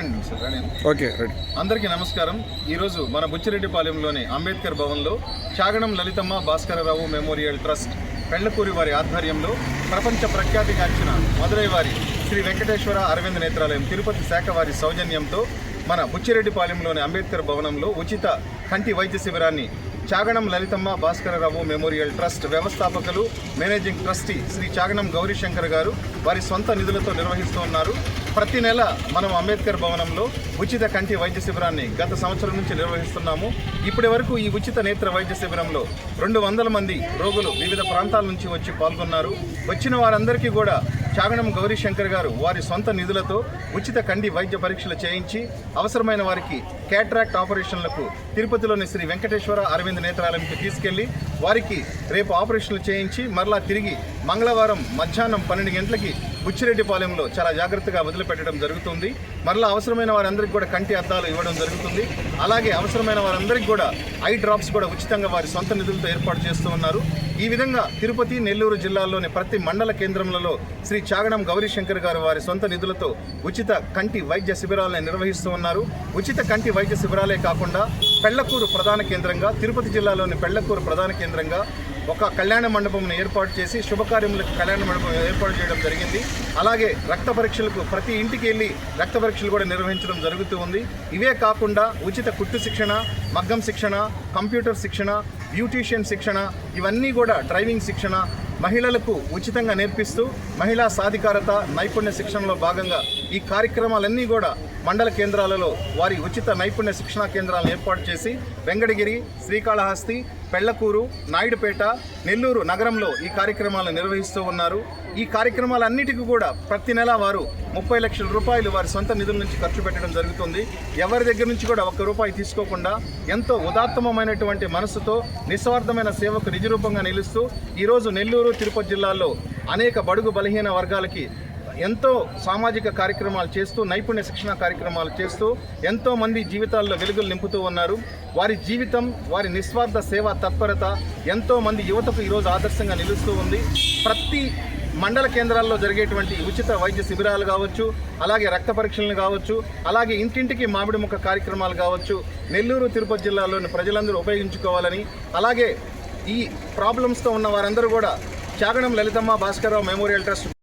రండి సార్ రండి okay ready. అందరికీ నమస్కారం. ఈరోజు మన బుచ్చిరెడ్డిపాలెంలోని అంబేద్కర్ భవన్లో చాగడం లలితమ్మ భాస్కరరావు మెమోరియల్ ట్రస్ట్ పెళ్ళకూరి వారి ఆధ్వర్యంలో ప్రపంచ ప్రఖ్యాతిగాంచిన మదురై వారి శ్రీ వెంకటేశ్వర అరవింద్ నేత్రాలయం తిరుపతి శాఖ వారి సౌజన్యంతో మన బుచ్చిరెడ్డిపాలెంలోని అంబేద్కర్ భవనంలో ఉచిత కంటి వైద్య శిబిరాన్ని చాగణం లలితమ్మ భాస్కరరావు మెమోరియల్ ట్రస్ట్ వ్యవస్థాపకులు మేనేజింగ్ ట్రస్టీ శ్రీ చాగణం గౌరీశంకర్ గారు వారి సొంత నిధులతో నిర్వహిస్తూ ఉన్నారు ప్రతి నెల మనం అంబేద్కర్ భవనంలో ఉచిత కంటి వైద్య శిబిరాన్ని గత సంవత్సరం నుంచి నిర్వహిస్తున్నాము. ఇప్పటి వరకు ఈ ఉచిత నేత్ర వైద్య శిబిరంలో రెండు వందల మంది రోగులు వివిధ ప్రాంతాల నుంచి వచ్చి పాల్గొన్నారు. వచ్చిన వారందరికీ కూడా చాగణం గౌరీశంకర్ గారు వారి సొంత నిధులతో ఉచిత కండి వైద్య పరీక్షలు చేయించి అవసరమైన వారికి క్యాట్రాక్ట్ ఆపరేషన్లకు తిరుపతిలోని శ్రీ వెంకటేశ్వర అరవింద్ నేత్రాలయంకి తీసుకెళ్ళి వారికి రేపు ఆపరేషన్లు చేయించి మరలా తిరిగి మంగళవారం మధ్యాహ్నం పన్నెండు గంటలకి బుచ్చిరెడ్డిపాలెంలో చాలా జాగ్రత్తగా వదిలిపెట్టడం జరుగుతుంది. మరలా అవసరమైన వారందరికీ కూడా కంటి అద్దాలు ఇవ్వడం జరుగుతుంది. అలాగే అవసరమైన వారందరికీ కూడా ఐ డ్రాప్స్ కూడా ఉచితంగా వారి సొంత నిధులతో ఏర్పాటు చేస్తూ ఉన్నారు. ఈ విధంగా తిరుపతి నెల్లూరు జిల్లాల్లోని ప్రతి మండల కేంద్రంలో శ్రీ చాగడం గౌరీశంకర్ గారు వారి సొంత నిధులతో ఉచిత కంటి వైద్య శిబిరాలను నిర్వహిస్తూ ఉన్నారు. ఉచిత కంటి వైద్య శిబిరాలే కాకుండా పెళ్ళకూరు ప్రధాన కేంద్రంగా తిరుపతి జిల్లాలోని పెళ్ళకూరు ప్రధాన కేంద్రంగా ఒక కళ్యాణ మండపంను ఏర్పాటు చేసి శుభకార్యములకు కళ్యాణ మండపం ఏర్పాటు చేయడం జరిగింది. అలాగే రక్త పరీక్షలకు ప్రతి ఇంటికి వెళ్ళి రక్త పరీక్షలు కూడా నిర్వహించడం జరుగుతూ ఉంది. ఇవే కాకుండా ఉచిత కుట్టు శిక్షణ మగ్గం శిక్షణ కంప్యూటర్ శిక్షణ బ్యూటీషియన్ శిక్షణ ఇవన్నీ కూడా డ్రైవింగ్ శిక్షణ మహిళలకు ఉచితంగా నేర్పిస్తూ మహిళా సాధికారత నైపుణ్య శిక్షణలో భాగంగా ఈ కార్యక్రమాలన్నీ కూడా మండల కేంద్రాలలో వారి ఉచిత నైపుణ్య శిక్షణా కేంద్రాలను ఏర్పాటు చేసి వెంకటగిరి శ్రీకాళహస్తి పెళ్ళకూరు నాయుడుపేట నెల్లూరు నగరంలో ఈ కార్యక్రమాలను నిర్వహిస్తూ ఉన్నారు. ఈ కార్యక్రమాలన్నిటికీ కూడా ప్రతి నెల వారు ముప్పై లక్షల రూపాయలు వారి సొంత నిధుల నుంచి ఖర్చు పెట్టడం జరుగుతుంది. ఎవరి దగ్గర నుంచి కూడా ఒక్క రూపాయి తీసుకోకుండా ఎంతో ఉదాత్తమమైనటువంటి మనసుతో నిస్వార్థమైన సేవకు నిజరూపంగా నిలుస్తూ ఈరోజు నెల్లూరు తిరుపతి జిల్లాల్లో అనేక బడుగు బలహీన వర్గాలకి ఎంతో సామాజిక కార్యక్రమాలు చేస్తూ నైపుణ్య శిక్షణ కార్యక్రమాలు చేస్తూ ఎంతో మంది జీవితాల్లో వెలుగులు నింపుతూ ఉన్నారు. వారి జీవితం వారి నిస్వార్థ సేవా తత్పరత ఎంతో మంది యువతకు ఈరోజు ఆదర్శంగా నిలుస్తూ ఉంది. ప్రతి మండల కేంద్రాల్లో జరిగేటువంటి ఉచిత వైద్య శిబిరాలు కావచ్చు అలాగే రక్త పరీక్షలను కావచ్చు అలాగే ఇంటింటికి మామిడి మొక్క కార్యక్రమాలు కావచ్చు నెల్లూరు తిరుపతి జిల్లాలోని ప్రజలందరూ ఉపయోగించుకోవాలని అలాగే ఈ ప్రాబ్లమ్స్తో ఉన్న వారందరూ కూడా Chaganam Lalithamma Bhaskarrao memorial trust